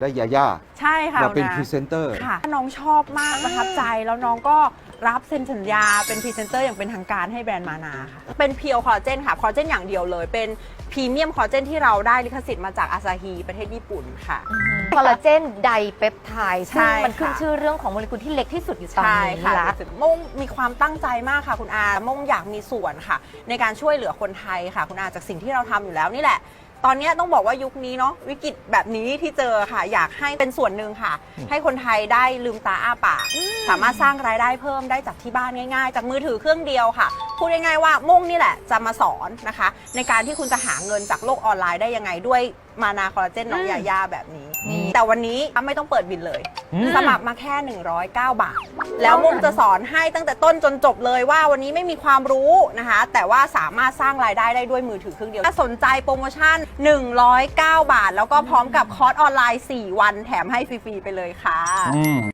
ได้ยาย่าใช่ค่ะมาเป็นคุณพรีเซนเตอร์ค่ะน้องชอบมากประทับใจแล้วน้องก็รับเซ็นสัญญาเป็นพรีเซนเตอร์อย่างเป็นทางการให้แบรนด์มานาค่ะ เป็นเพียวคอลลาเจนค่ะคอลลาเจนอย่างเดียวเลย เป็นพรีเมียมคอลลาเจนที่เราได้ลิขสิทธิ์มาจากอาซาฮีประเทศญี่ปุ่นค่ะ คอลลาเจนไดเปปไทด์ใช่ซึ่งมันขึ้นค่ะชื่อเรื่องของโมเลกุลที่เล็กที่สุดอยู่ตอนใช่นี้ค่ะละมงมีความตั้งใจมากค่ะคุณอาม่งอยากมีส่วนค่ะ ในการช่วยเหลือคนไทยค่ะ คุณอาจากสิ่งที่เราทำอยู่แล้วนี่แหละ ตอนนี้ต้องบอกว่ายุคนี้เนาะวิกฤตแบบนี้ที่เจอค่ะอยากให้เป็นส่วนหนึ่งค่ะ ให้คนไทยได้ลืมตาอ้าปากสามารถสร้างรายได้เพิ่มได้จากที่บ้านง่าย ๆ จากมือถือเครื่องเดียวค่ะ พูดง่ายๆว่ามุ่งนี่แหละจะมาสอนนะคะ ในการที่คุณจะหาเงินจากโลกออนไลน์ได้ยังไงด้วยมานาคอลลาเจนน้องอืมยาย่าแบบนี้นี่แต่วันนี้ไม่ต้องเปิดบินเลยอืมสมัครมาแค่ 109 บาท แล้วมุ่งจะสอนให้ตั้งแต่ต้นจนจบเลยว่าวันนี้ไม่มีความรู้นะคะ แต่ว่าสามารถสร้างรายได้ได้ด้วยมือถือเครื่องเดียว ถ้าสนใจโปรโมชั่น 109 บาท แล้วก็พร้อมกับคอร์สออนไลน์ 4 วันแถมให้ฟรีๆไปเลยค่ะอืม